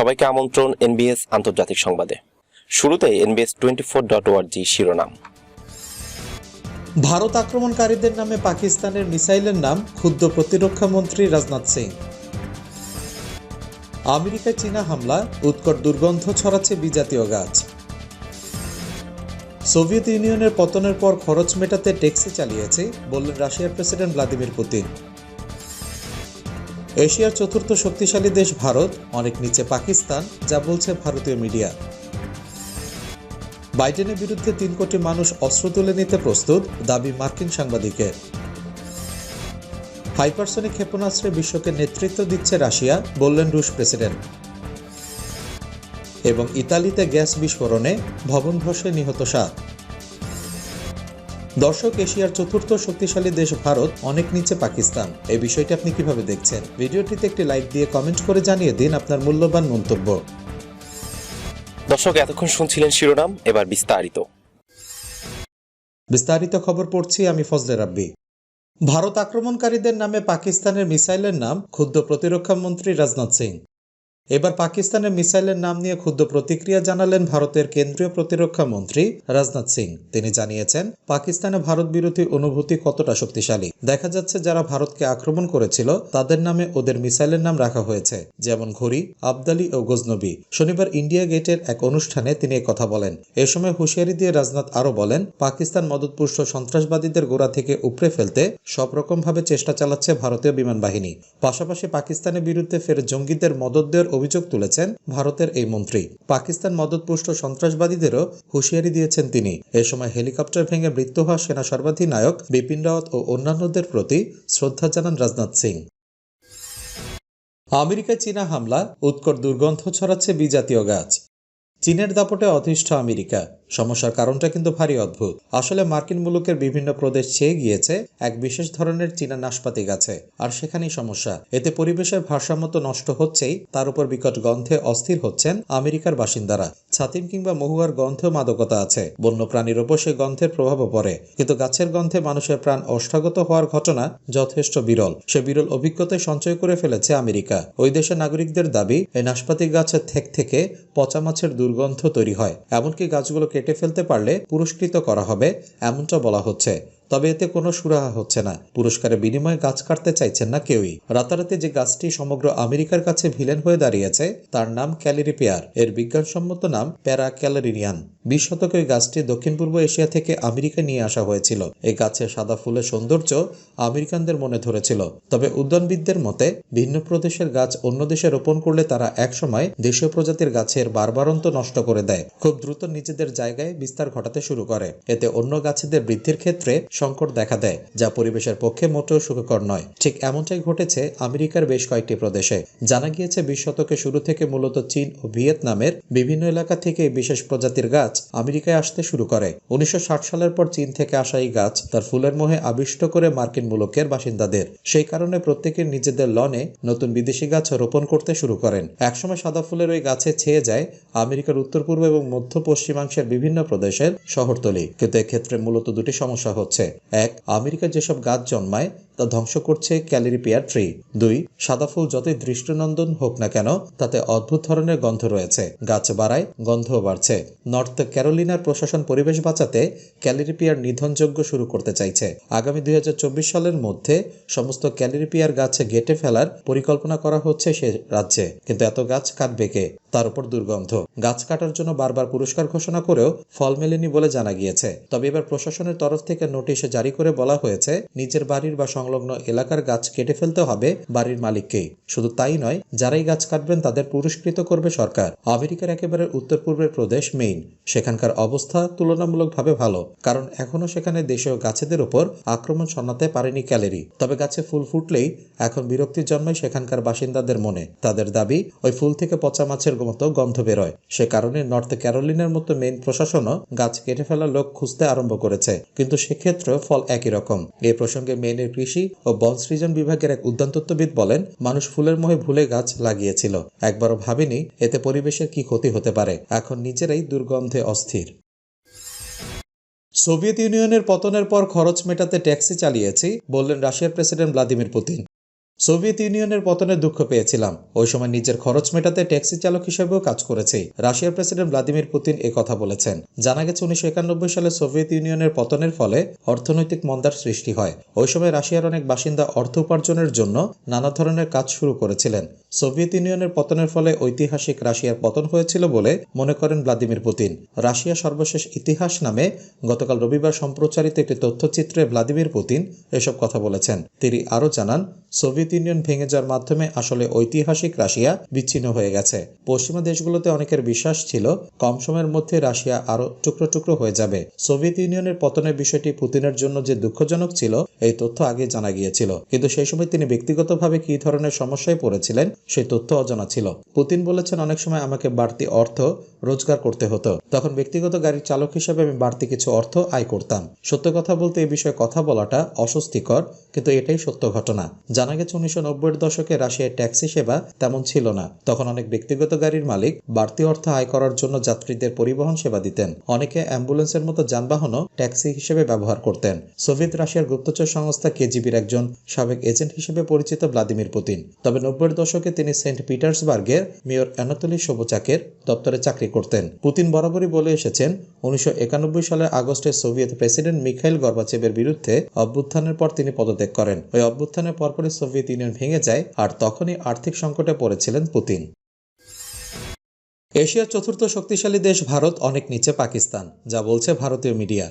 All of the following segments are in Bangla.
সবাইকে আমন্ত্রণ এনবিএস আন্তর্জাতিক সংবাদে। শুরুতে এনবিএস টোয়েন্টি ফোর ডট ওয়ার্জি শিরোনাম। ভারত আক্রমণকারীদের নামে পাকিস্তানের মিসাইলের নাম ক্ষুদ্র প্রতিরক্ষা মন্ত্রী রাজনাথ সিং। আমেরিকায় চীনা হামলা, উৎকট দুর্গন্ধ ছড়াচ্ছে বিজাতীয় গাছ। সোভিয়েত ইউনিয়নের পতনের পর খরচ মেটাতে ট্যাক্সি চালিয়েছে, বললেন রাশিয়ার প্রেসিডেন্ট ভ্লাদিমির পুতিন। এশিয়ার চতুর্থ শক্তিশালী দেশ ভারত, অনেক নিচে পাকিস্তান, যা বলছে ভারতীয় মিডিয়া। বাইডেনের বিরুদ্ধে তিন কোটি মানুষ অস্ত্র তুলে নিতে প্রস্তুত, দাবি মার্কিন সাংবাদিকের। হাইপারসনিক ক্ষেপণাস্ত্রে বিশ্বকে নেতৃত্ব দিচ্ছে রাশিয়া, বললেন রুশ প্রেসিডেন্ট। এবং ইতালিতে গ্যাস বিস্ফোরণে ভবন ধসে নিহত সাত। দর্শক এশিয়ার চতুর্থ শক্তিশালী দেশ ভারত অনেক নিচে পাকিস্তান। এই বিষয়টি আপনি কীভাবে দেখছেন? ভিডিওটিতে একটি লাইক দিয়ে কমেন্ট করে জানিয়ে দিন আপনার মূল্যবান মন্তব্য। দর্শক এতক্ষণ শুনছিলেন শিরোনাম এবার বিস্তারিত। বিস্তারিত খবর পড়ছি আমি ফজলে রাব্বি। ভারত আক্রমণকারীদের নামে পাকিস্তানের মিসাইলের নাম ক্ষুদ্র প্রতিরক্ষা মন্ত্রী রাজনাথ সিং। এবার পাকিস্তানের মিসাইলের নাম নিয়ে ক্ষুদ্র প্রতিক্রিয়া জানালেন ভারতের কেন্দ্রীয় প্রতিরক্ষা মন্ত্রী রাজনাথ সিং। তিনি জানিয়েছেন, পাকিস্তানে ভারত বিরোধী অনুভূতি কতটা শক্তিশালী? দেখা যাচ্ছে যারা ভারতকে আক্রমণ করেছিল, তাদের নামে ওদের মিসাইলের নাম রাখা হয়েছে, যেমন ঘড়ি, আবদালি ও গজনবী। শনিবার ইন্ডিয়া গেটের এক অনুষ্ঠানে তিনি কথা বলেন। এ সময় হুঁশিয়ারি দিয়ে রাজনাথ আরও বলেন, পাকিস্তান মদতপুষ্ট সন্ত্রাসবাদীদের গোড়া থেকে উপড়ে ফেলতে সব রকমভাবে চেষ্টা চালাচ্ছে ভারতীয় বিমান বাহিনী। পাশাপাশি পাকিস্তানের বিরুদ্ধে ফের জঙ্গিদের মদত দেওয়ার অভিযোগ তুলেছেন ভারতের এই মন্ত্রী। পাকিস্তান মদতপুষ্ট সন্ত্রাসবাদীদেরও হুঁশিয়ারি দিয়েছেন তিনি। এ সময় হেলিকপ্টার ভেঙে মৃত্যু হওয়া সেনা সর্বাধিনায়ক বিপিন রাওয়াত ও অন্যান্যদের প্রতি শ্রদ্ধা জানান রাজনাথ সিং। আমেরিকায় চীনা হামলা, উৎকট দুর্গন্ধ ছড়াচ্ছে বিজাতীয় গাছ। চীনের দাপটে অধিষ্ঠ আমেরিকা। সমস্যার কারণটা কিন্তু ভারী অদ্ভুত। আসলে মার্কিন মুলুকের বিভিন্ন প্রদেশ ছেয়ে গিয়েছে, এক বিশেষ ধরনের চীনা নাশপাতি গাছে, আর সেখানেই সমস্যা। এতে পরিবেশের ভারসাম্য তো নষ্ট হচ্ছেই, তার উপর বিকট গন্ধে অস্থির হচ্ছেন আমেরিকার বাসিন্দারা। ছাতিম কিংবা মহুয়ার গন্ধেও মাদকতা আছে। বন্য প্রাণীর ওপর সে গন্ধের প্রভাবও পড়ে। কিন্তু গাছের গন্ধে মানুষের প্রাণ অষ্টাগত হওয়ার ঘটনা যথেষ্ট বিরল। সে বিরল অভিজ্ঞতায় সঞ্চয় করে ফেলেছে আমেরিকা। ওই দেশের নাগরিকদের দাবি, এই নাশপাতি গাছের থেক থেকে পচা মাছের দুর্গন্ধ তৈরি হয়। এমনকি গাছগুলো কেটে ফেলতে পারলে পুরস্কৃত করা হবে এমনটা বলা হচ্ছে। তবে এতে কোনো সুরাহা হচ্ছে না। পুরস্কারের বিনিময়ে গাছ কাটতে চাইছেন না কেউই। রাতারাতি যে গাছটি সমগ্র আমেরিকার কাছে ভিলেন হয়ে দাঁড়িয়েছে, তার নাম ক্যালেরিপিয়ার। এর বিজ্ঞানসম্মত নাম প্যারা ক্যালারিনিয়ান। বিশ শতকে গাছটি দক্ষিণ পূর্ব এশিয়া থেকে আমেরিকা নিয়ে আসা হয়েছিল। এই গাছের সাদা ফুলের সৌন্দর্য আমেরিকানদের মনে ধরেছিল। তবে উদ্যানবিদদের মতে, ভিন্ন প্রদেশের গাছ অন্য দেশে রোপণ করলে তারা একসময় দেশীয় প্রজাতির গাছের বারবারন্ত নষ্ট করে দেয়। খুব দ্রুত নিজেদের জায়গায় বিস্তার ঘটাতে শুরু করে। এতে অন্য গাছেদের বৃদ্ধির ক্ষেত্রে সংকট দেখা দেয়, যা পরিবেশের পক্ষে মোটেও সুখকর নয়। ঠিক এমনটাই ঘটেছে আমেরিকার বেশ কয়েকটি প্রদেশে। জানা গিয়েছে, বিশ শতকে শুরু থেকে মূলত চীন ও ভিয়েতনামের বিভিন্ন এলাকা থেকে বিশেষ প্রজাতির গাছ আমেরিকায় আসতে শুরু করে। উনিশশো ষাট সালের পর চীন থেকে আসা এই গাছ তার ফুলের মোহে আবিষ্ট করে মার্কিন মুলুকের বাসিন্দাদের। সেই কারণে প্রত্যেকের নিজেদের লনে নতুন বিদেশি গাছ রোপণ করতে শুরু করেন। একসময় সাদা ফুলের ওই গাছে ছেয়ে যায় আমেরিকার উত্তর পূর্ব এবং মধ্য পশ্চিমাংশের বিভিন্ন প্রদেশের শহরতলি। কিন্তু এক্ষেত্রে মূলত দুটি সমস্যা হচ্ছে। এক আমেরিকার যেসব গাছ জন্মায়, তা ধ্বংস করছে ক্যালিরিপিয়ার ট্রি। দুই, সাদা ফুল যতই দৃষ্টিনন্দন হোক না কেন, তাতে অদ্ভুত ধরনের গন্ধ রয়েছে। গাছ বাড়ায়, গন্ধও বাড়ছে। নর্থ ক্যারোলিনার প্রশাসন পরিবেশ বাঁচাতে ক্যালিরিপিয়ার নিধনযোগ্য শুরু করতে চাইছে। আগামী দুই সালের মধ্যে সমস্ত ক্যালিরিপিয়ার গাছে গেটে ফেলার পরিকল্পনা করা হচ্ছে সে রাজ্যে। কিন্তু এত গাছ কাটবে কে? তার উপর দুর্গন্ধ। গাছ কাটার জন্য বারবার পুরস্কার ঘোষণা করেও ফল মেলেনি বলে জানা গিয়েছে। তবে এবার প্রশাসনের তরফ থেকে নোটিশ জারি করে বলা হয়েছে, নিজের বাড়ির বা সংলগ্ন এলাকার গাছ কেটে ফেলতে হবে বাড়ির মালিককেই। শুধু তাই নয়, যারাই গাছ কাটবেন তাদের পুরস্কৃত করবে সরকার। আমেরিকার একেবারে উত্তর পূর্বের প্রদেশ মেইন। সেখানকার অবস্থা তুলনামূলকভাবে ভালো, কারণ এখনও সেখানে দেশীয় গাছেদের উপর আক্রমণ শোনাতে পারেনি ক্যালেরি। তবে গাছে ফুল ফুটলেই এখন বিরক্তির জন্মায় সেখানকার বাসিন্দাদের মনে। তাদের দাবি, ওই ফুল থেকে পচা মাছের মতো গন্ধ বেরোয়। সে কারণে নর্থ ক্যারোলিনার মতো মেইন প্রশাসনও গাছ কেটে ফেলার লোক খুঁজতে আরম্ভ করেছে। কিন্তু সেক্ষেত্রেও ফল একই রকম। এ প্রসঙ্গে মেনের কৃষি ও বন সৃজন বিভাগের এক উদ্যানতত্ত্ববিদ বলেন, মানুষ ফুলের মোহে ভুলে গাছ লাগিয়েছিল। একবারও ভাবেনি, এতে পরিবেশের কি ক্ষতি হতে পারে। এখন নিজেরাই দুর্গন্ধে অস্থির। সোভিয়েত ইউনিয়নের পতনের পর খরচ মেটাতে ট্যাক্সি চালিয়েছি, বললেন রাশিয়ার প্রেসিডেন্ট ভ্লাদিমির পুতিন। সোভিয়েত ইউনিয়নের পতনে দুঃখ পেয়েছিলাম। ওই সময় নিজের খরচ মেটাতে ট্যাক্সি চালক হিসেবেও কাজ করেছি। রাশিয়ার প্রেসিডেন্ট ভ্লাদিমির পুতিন এ কথা বলেছেন। জানা গেছে উনিশশো একানব্বই সালে সোভিয়েত ইউনিয়নের পতনের ফলে অর্থনৈতিক মন্দার সৃষ্টি হয়। ওই সময় রাশিয়ার অনেক বাসিন্দা অর্থ উপার্জনের জন্য নানা ধরনের কাজ শুরু করেছিলেন। সোভিয়েত ইউনিয়নের পতনের ফলে ঐতিহাসিক রাশিয়ার পতন হয়েছিল বলে মনে করেন ভ্লাদিমির পুতিন। রাশিয়া সর্বশেষ ইতিহাস নামে গতকাল রবিবার সম্প্রচারিত একটি তথ্যচিত্রে ভ্লাদিমির পুতিন এসব কথা বলেছেন। তিনি আরও জানান, সোভিয়েত ইউনিয়ন ভেঙে যাওয়ার মাধ্যমে আসলে ঐতিহাসিক রাশিয়া বিচ্ছিন্ন হয়ে গেছে। পশ্চিমা দেশগুলোতে অনেকের বিশ্বাস ছিল, কম সময়ের মধ্যে রাশিয়া আরও টুকরো টুকরো হয়ে যাবে। সোভিয়েত ইউনিয়নের পতনের বিষয়টি পুতিনের জন্য যে দুঃখজনক ছিল, এই তথ্য আগে জানা গিয়েছিল। কিন্তু সেই সময় তিনি ব্যক্তিগতভাবে কী ধরনের সমস্যায় পড়েছিলেন, সেই তথ্য অজানা ছিল। পুতিন বলেছেন, অনেক সময় আমাকে বাড়তি অর্থ রোজগার করতে হতো। তখন ব্যক্তিগত গাড়ির চালক হিসেবে আমি বাড়তি কিছু অর্থ আয় করতাম। সত্য কথা বলতে এই বিষয়ে কথা বলাটা অস্বস্তিকর, কিন্তু এটাই সত্য ঘটনা। জানা গেছে উনিশশো নব্বইয়ের দশকে রাশিয়ায় ট্যাক্সি সেবা তেমন ছিল না। তখন অনেক ব্যক্তিগত গাড়ির মালিক বাড়তি অর্থ আয় করার জন্য যাত্রীদের পরিবহন সেবা দিতেন। অনেকে অ্যাম্বুলেন্সের মতো যানবাহনও ট্যাক্সি হিসেবে ব্যবহার করতেন। সোভিয়েত রাশিয়ার গুপ্তচর সংস্থা কেজিবির একজন সাবেক এজেন্ট হিসেবে পরিচিত ভ্লাদিমির পুতিন। তবে নব্বইয়ের দশকে তিনি সেন্ট পিটার্সবার্গের মেয়র অ্যানাতলি সোবোচাকের দপ্তরে চাকরি করতেন। পুতিন বরাবরই বলে এসেছেন, উনিশশো সালের আগস্টে সোভিয়েত প্রেসিডেন্ট মিখাইল গর্বাচেবের বিরুদ্ধে অভ্যুত্থানের পর তিনি পদত্যাগ করেন। ওই অভ্যুত্থানের পরপরই সোভিয়েত ইউনিয়ন ভেঙে যায় আর তখনই আর্থিক সংকটে পড়েছিলেন পুতিন। এশিয়ার চতুর্থ শক্তিশালী দেশ ভারত অনেক নিচে পাকিস্তান, যা বলছে ভারতীয় মিডিয়া।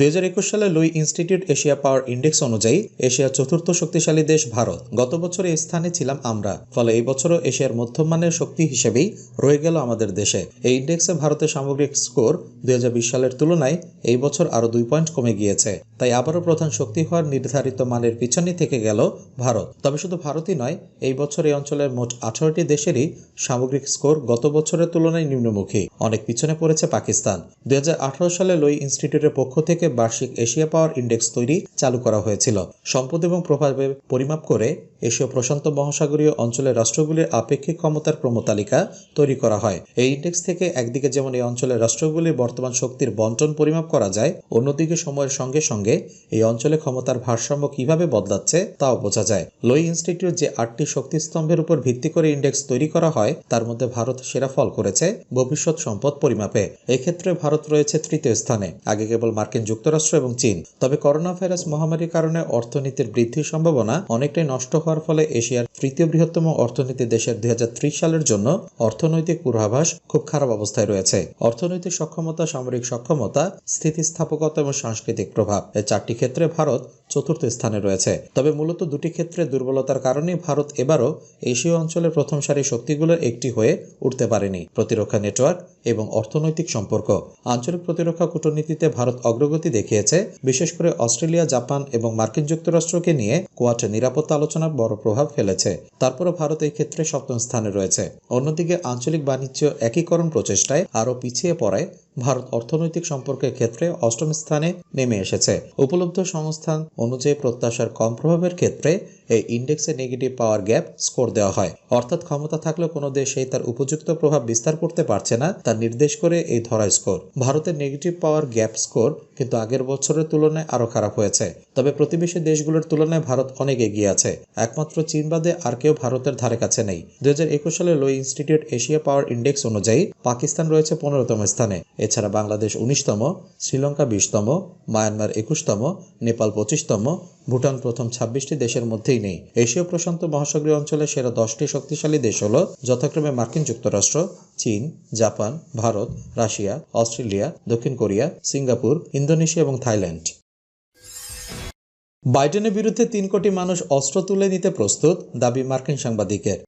একুশ সালে Lowy Institute Asia Power Index অনুযায়ী এশিয়ার চতুর্থ শক্তিশালী দেশ ভারত। গত বছর এই স্থানে ছিলাম আমরা। ফলে এই বছরও এশিয়ার মধ্যমানের শক্তি হিসেবেই রয়ে গেল আমাদের দেশে। এই ইন্ডেক্সে ভারতের সামগ্রিক স্কোর দুই সালের তুলনায় এই বছর আরও দুই পয়েন্ট কমে গিয়েছে। তাই আবারও প্রধান শক্তি হওয়ার নির্ধারিত মানের পিছনে থেকে গেল ভারত। তবে শুধু ভারতই নয়, এই বছর এই অঞ্চলের মোট আঠারোটি দেশেরই সামগ্রিক স্কোর গত বছরের তুলনায় নিম্নমুখী। অনেক পিছনে পড়েছে পাকিস্তান। দুই হাজার আঠারো সালে লুই ইনস্টিটিউটের পক্ষ থেকে বার্ষিক এশিয়া পাওয়ার ইন্ডেক্স তৈরি চালু করা হয়েছিল। সম্পদ এবং প্রভাবে পরিমাপ করে এশীয় প্রশান্ত মহাসাগরীয় অঞ্চলের রাষ্ট্রগুলির আপেক্ষিক ক্ষমতার ক্রমতালিকা তৈরি করা হয়। এই ইন্ডেক্স থেকে একদিকে যেমন এই অঞ্চলের রাষ্ট্রগুলির বর্তমান শক্তির বন্টন পরিমাপ করা যায়, অন্যদিকে সময়ের সঙ্গে সঙ্গে এই অঞ্চলে ক্ষমতার ভারসাম্য কীভাবে বদলাচ্ছে তাও বোঝা যায়। লোই ইনস্টিটিউট যে আটটি শক্তিস্তম্ভের উপর ভিত্তি করে ইন্ডেক্স তৈরি করা হয়, তার মধ্যে ভারত সেরা ফল করেছে ভবিষ্যৎ সম্পদ পরিমাপে। এক্ষেত্রে ভারত রয়েছে তৃতীয় স্থানে, আগে কেবল মার্কিন যুক্তরাষ্ট্র এবং চীন। তবে করোনা ভাইরাস মহামারীর কারণে অর্থনীতির বৃদ্ধির সম্ভাবনা অনেকটাই নষ্ট হওয়ার ফলে এশিয়ার তৃতীয় বৃহত্তম অর্থনীতি দেশের দুই সালের জন্য অর্থনৈতিক পূর্বাভাস খুব খারাপ অবস্থায় রয়েছে। অর্থনৈতিক সক্ষমতা, সামরিক সক্ষমতা, স্থিতিস্থাপকতা এবং সাংস্কৃতিক প্রভাব এই চারটি ক্ষেত্রে ভারত চতুর্থ স্থানে রয়েছে। তবে মূলত দুটি ক্ষেত্রে দুর্বলতার কারণে ভারত এবারও এশীয় অঞ্চলের প্রথম সারির শক্তিগুলোর একটি হয়ে উঠতে পারেনি। প্রতিরক্ষা নেটওয়ার্ক এবং অর্থনৈতিক সম্পর্ক। আঞ্চলিক প্রতিরক্ষা কূটনীতিতে ভারত অগ্রগতি দেখিয়েছে। বিশেষ করে অস্ট্রেলিয়া, জাপান এবং মার্কিন যুক্তরাষ্ট্রকে নিয়ে কোয়াট নিরাপত্তা আলোচনা বড় প্রভাব ফেলেছে। তারপরও ভারত এই ক্ষেত্রে সপ্তম স্থানে রয়েছে। অন্যদিকে আঞ্চলিক বাণিজ্য একীকরণ প্রচেষ্টায় আরও পিছিয়ে পড়ায় ভারত অর্থনৈতিক সম্পর্কের ক্ষেত্রে অষ্টম স্থানে নেমে এসেছে। উপলব্ধ সংস্থান অনুযায়ী প্রত্যাশার কম প্রভাবের ক্ষেত্রে এই ইন্ডেক্সে নেগেটিভ পাওয়ার গ্যাপ স্কোর দেওয়া হয়। অর্থাৎ ক্ষমতা থাকলেও কোনো দেশ সেই তার উপযুক্ত প্রভাব বিস্তার করতে পারছে না, তা নির্দেশ করে এই ধরা স্কোর। ভারতের নেগেটিভ পাওয়ার গ্যাপ স্কোর কিন্তু আগের বছরের তুলনায় আরও খারাপ হয়েছে। তবে প্রতিবেশী দেশগুলোর তুলনায় ভারত অনেক এগিয়ে আছে। একমাত্র চীন বাদে আর কেউ ভারতের ধারে কাছে নেই। দুই হাজার একুশ সালে Lowy Institute Asia Power Index অনুযায়ী পাকিস্তান রয়েছে পনেরোতম স্থানে। এছাড়া বাংলাদেশ উনিশতম, শ্রীলঙ্কা বিশতম, মায়ানমার একুশতম, নেপাল পঁচিশতম, ভুটান প্রথম ছাব্বিশটি দেশের মধ্যেই নেই। এশীয় প্রশান্ত মহাসাগরীয় অঞ্চলের সেরা দশটি শক্তিশালী দেশ হল যথাক্রমে মার্কিন যুক্তরাষ্ট্র, চীন, জাপান, ভারত, রাশিয়া, অস্ট্রেলিয়া, দক্ষিণ কোরিয়া, সিঙ্গাপুর, ইন্দোনেশিয়া এবং থাইল্যান্ড। বাইডেনের বিরুদ্ধে তিন কোটি মানুষ অস্ত্র তুলে নিতে প্রস্তুত, দাবি মার্কিন সাংবাদিকের।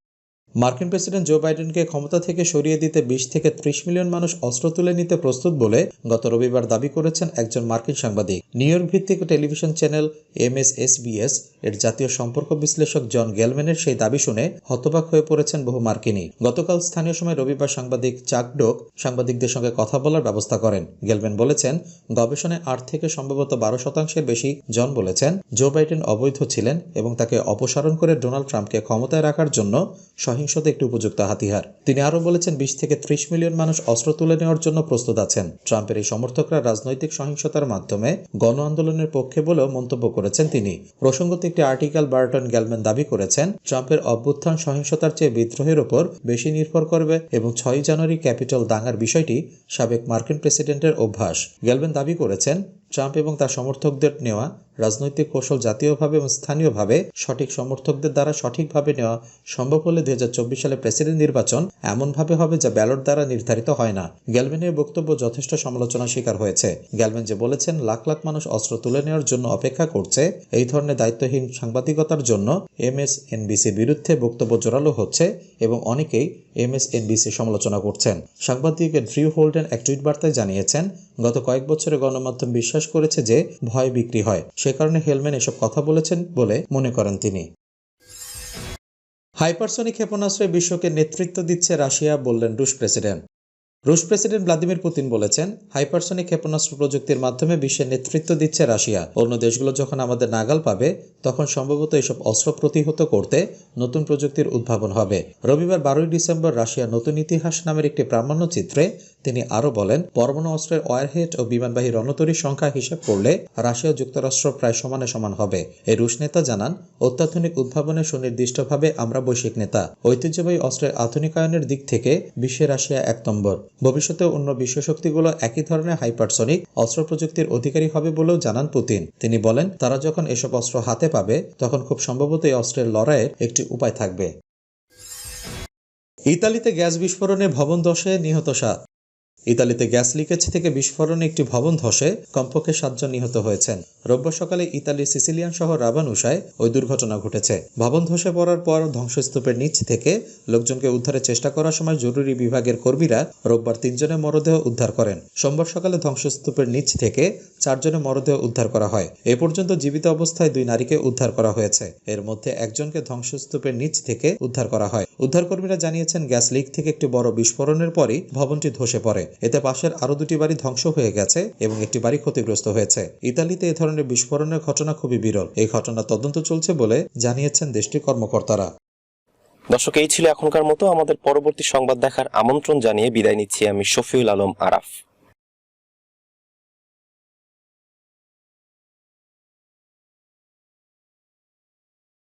মার্কিন প্রেসিডেন্ট জো বাইডেনকে ক্ষমতা থেকে সরিয়ে দিতে বিশ থেকে ত্রিশ মিলিয়ন মানুষ অস্ত্র তুলে নিতে প্রস্তুত বলে গত রবিবার দাবি করেছেন একজন মার্কিন সাংবাদিক। নিউ ইয়র্ক ভিত্তিক টেলিভিশন চ্যানেল এম এমএসএসবিএস এর জাতীয় সম্পর্ক বিশ্লেষক জন গেলম্যানের সেই দাবি শুনে হতবাক হয়ে পড়েছেন বহু মার্কিনী গতকাল স্থানীয় সময় রবিবার সাংবাদিক চাক ডোক সাংবাদিকদের সঙ্গে কথা বলার ব্যবস্থা করেন। গেলম্যান বলেছেন, গবেষণায় আট থেকে সম্ভবত বারো শতাংশের বেশি জন বলেছেন, জো বাইডেন অবৈধ ছিলেন এবং তাকে অপসারণ করে ডোনাল্ড ট্রাম্পকে ক্ষমতায় রাখার জন্য সহিংসতা একটি উপযুক্ত হাতিয়ার। তিনি আরও বলেছেন, বিশ থেকে ত্রিশ মিলিয়ন মানুষ অস্ত্র তুলে নেওয়ার জন্য প্রস্তুত আছেন। ট্রাম্পের এই সমর্থকরা রাজনৈতিক সহিংসতার মাধ্যমে গণ আন্দোলনের পক্ষে বলেও মন্তব্য করেছেন তিনি। প্রসঙ্গত একটি আর্টিকেল বার্টন গ্যালম্যান দাবি করেছেন, ট্রাম্পের অভ্যুত্থান সহিংসতার চেয়ে বিদ্রোহের ওপর বেশি নির্ভর করবে এবং ছয় জানুয়ারি ক্যাপিটাল দাঙ্গার বিষয়টি সাবেক মার্কিন প্রেসিডেন্টের অভ্যাস। গ্যালম্যান দাবি করেছেন, ট্রাম্প এবং তার সমর্থকদের নেওয়া রাজনৈতিক কৌশল জাতীয়ভাবে এবং স্থানীয়ভাবে সঠিক সমর্থকদের দ্বারা সঠিকভাবে নেওয়া সম্ভব হলে দুই হাজার চব্বিশ সালে প্রেসিডেন্ট নির্বাচন এমনভাবে হবে যা ব্যালট দ্বারা নির্ধারিত হয় না। গ্যালম্যানের বক্তব্য যথেষ্ট সমালোচনার শিকার হয়েছে। গ্যালম্যান যে বলেছেন, লাখ লাখ মানুষ অস্ত্র তুলে নেওয়ার জন্য অপেক্ষা করছে, এই ধরনের দায়িত্বহীন সাংবাদিকতার জন্য এমএসএনবিসির বিরুদ্ধে বক্তব্য জোরালো হচ্ছে এবং অনেকেই এমএসএনবিসি সমালোচনা করছেন। সাংবাদিক ড্রিউ হোল্ডেন এক টুইট বার্তায় জানিয়েছেন, গত কয়েক বছরে গণমাধ্যম বিশ্বাস করেছে যে ভয় বিক্রি হয়। সে কারণে হেলম্যান এসব কথা বলেছেন বলে মনে করেন তিনি। হাইপারসনিক ক্ষেপণাস্ত্রে বিশ্বকে নেতৃত্ব দিচ্ছে রাশিয়া বললেন রুশ প্রেসিডেন্ট। রুশ প্রেসিডেন্ট ভ্লাদিমির পুতিন বলেছেন, হাইপারসনিক ক্ষেপণাস্ত্র প্রযুক্তির মাধ্যমে বিশ্বের নেতৃত্ব দিচ্ছে রাশিয়া। অন্য দেশগুলো যখন আমাদের নাগাল পাবে, তখন সম্ভবত এসব অস্ত্র প্রতিহত করতে নতুন প্রযুক্তির উদ্ভাবন হবে। রবিবার বারোই ডিসেম্বর রাশিয়া নতুন ইতিহাস নামের একটি প্রামাণ্য চিত্রে তিনি আরও বলেন, পরমাণু অস্ত্রের ওয়ারহেড ও বিমানবাহী রণতরীর সংখ্যা হিসেব করলে রাশিয়া যুক্তরাষ্ট্র প্রায় সমানে সমান হবে। এই রুশ নেতা জানান, অত্যাধুনিক উদ্ভাবনে সুনির্দিষ্টভাবে আমরা বৈশ্বিক নেতা। ঐতিহ্যবাহী অস্ত্রের আধুনিকায়নের দিক থেকে বিশ্বে রাশিয়া এক নম্বর। ভবিষ্যতে অন্য বিশ্বশক্তিগুলো একই ধরনের হাইপারসনিক অস্ত্র প্রযুক্তির অধিকারী হবে বলেও জানান পুতিন। তিনি বলেন, তারা যখন এসব অস্ত্র হাতে পাবে, তখন খুব সম্ভবত এই অস্ত্রের লড়াইয়ের একটি উপায় থাকবে। ইতালিতে গ্যাস বিস্ফোরণে ভবন দশে নিহত সাত। ইতালিতে গ্যাস লিকেজ থেকে বিস্ফোরণে একটি ভবন ধসে কমপক্ষে সাতজন নিহত হয়েছেন। রোববার সকালে ইতালির সিসিলিয়ান শহর রাবানুসায় ওই দুর্ঘটনা ঘটেছে। ভবন ধসে পড়ার পর ধ্বংসস্তূপের নিচ থেকে লোকজনকে উদ্ধারের চেষ্টা করার সময় জরুরি বিভাগের কর্মীরা রোববার তিনজনের মরদেহ উদ্ধার করেন। সোমবার সকালে ধ্বংসস্তূপের নিচ থেকে চারজনের মরদেহ উদ্ধার করা হয়। এ পর্যন্ত জীবিত অবস্থায় দুই নারীকে উদ্ধার করা হয়েছে। এর মধ্যে একজনকে ধ্বংসস্তূপের নিচ থেকে উদ্ধার করা হয়। উদ্ধারকর্মীরা জানিয়েছেন, গ্যাস লিক থেকে একটি বড় বিস্ফোরণের পরই ভবনটি ধসে পড়ে। এতে পাশের আরও দুটি বাড়ি ধ্বংস হয়ে গেছে এবং একটি বাড়ি ক্ষতিগ্রস্ত হয়েছে। ইতালিতে এ ধরনের বিস্ফোরণের ঘটনা খুবই বিরল। এই ঘটনা তদন্ত চলছে বলে জানিয়েছেন দেশটির কর্মকর্তারা। দর্শক, এই ছিল এখনকার মতো। আমাদের পরবর্তী সংবাদ দেখার আমন্ত্রণ জানিয়ে বিদায় নিচ্ছি আমি শফিউল আলম আরাফ।